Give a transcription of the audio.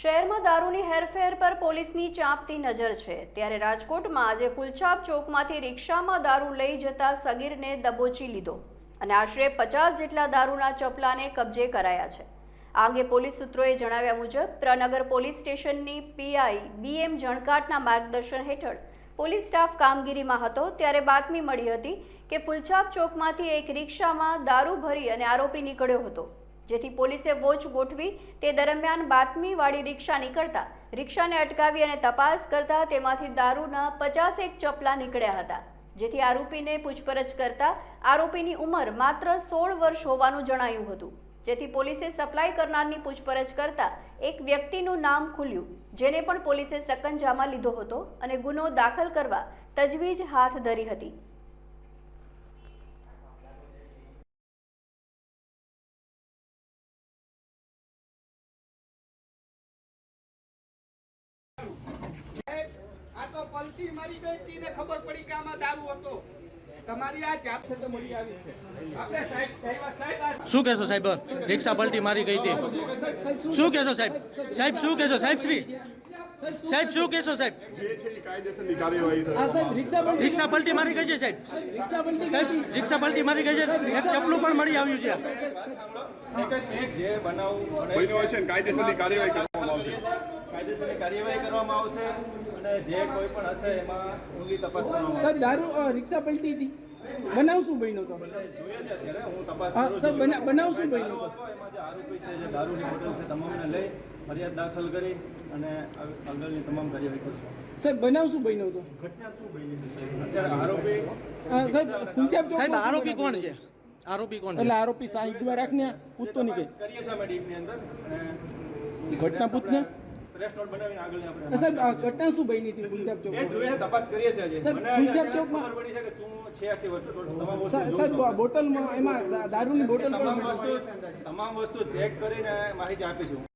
શહેરમાં દારૂની હેરફેર પર પોલીસની ચાંપતી નજર છે. ત્યારે રાજકોટમાં આજે ફૂલછાપ ચોકમાંથી રિક્ષામાં દારૂ લઈ જતા સગીરને દબોચી લીધો અને આશરે પચાસ જેટલા દારૂના ચપલાને કબજે કરાયા છે. આ અંગે પોલીસ સૂત્રોએ જણાવ્યા મુજબ પ્રનગર પોલીસ સ્ટેશનની પીઆઈ બીએમ જણકાટના માર્ગદર્શન હેઠળ પોલીસ સ્ટાફ કામગીરીમાં હતો. ત્યારે બાતમી મળી હતી કે ફૂલછાપ ચોકમાંથી એક રિક્ષામાં દારૂ ભરી અને આરોપી નીકળ્યો હતો. જેથી પોલીસે વોચ ગોઠવી તે દરમિયાન બાતમીવાળી રિક્ષા નીકળતા રિક્ષાને અટકાવી અને તપાસ કરતા તેમાંથી દારૂના પચાસેક ચપલા નીકળ્યા હતા, જેથી આરોપીને પૂછપરછ કરતા આરોપીની ઉંમર માત્ર સોળ વર્ષ હોવાનું જણાયું હતું. જેથી પોલીસે સપ્લાય કરનારની પૂછપરછ કરતા એક વ્યક્તિનું નામ ખુલ્યું, જેને પણ પોલીસે સકંજામાં લીધો હતો અને ગુનો દાખલ કરવા તજવીજ હાથ ધરી હતી. પલટી મારી ગઈ હતી ને ખબર પડી કે આમાં દારૂ હતો. તમારી આ ચાપ છે તો મળી આવી છે. આપણે સાહેબ સાહેબ શું કહેશો સાહેબ? રિક્ષા પલટી મારી ગઈ હતી. શું કહેશો? સાહેબ સાહેબ શું કહેશો સાહેબ? શ્રી? સાહેબ શું કહેશો સાહેબ? રિક્ષા પલટી મારી ગઈ છે સાહેબ. રિક્ષા પલટી સાહેબ રિક્ષા પલટી મારી ગઈ છે. એક ચપલું પણ મળી આવ્યું છે. કાયદેસરની કાર્યવાહી કરવામાં આવશે. કાયદેસરની કાર્યવાહી કરવામાં આવશે. અને જે કોઈ પણ હશે એમાં ઊંડી તપાસ સર દારૂ રિક્ષા પલટી હતી. બનાવ શું બન્યો તો જોઈએ છે અત્યારે હું તપાસ કરું સર બના- બનાવ શું બન્યો હતો એમાં જે આરોપી છે જે દારૂની બોટલ છે તમામને લઈ ફરિયાદ દાખલ કરી અને આગળની તમામ કાર્યવાહી કરશું સાહેબ બનાવ શું બન્યો તો અત્યારે આરોપી હા, સાહેબ ફૂલચાપ સાહેબ આરોપી કોણ છે? આરોપી કોણ એટલે આરોપી સાહેબ દ્વારા રાખને પૂછતો નહીં કરીએ છીએ અમે ડીપની અંદર ઘટના પૂછને? સાહેબ ઘટના શું બની હતી ફૂલચાપ એ ચોકમાં જોઈએ તપાસ કરીએ ચોકમાં- ખબર પડી છે કે શું છે આખી વસ્તુ સાહેબ બોટલમાં એમાં દારૂની બોટલ તમામ તમામ વસ્તુ ચેક કરીને માહિતી આપીશું.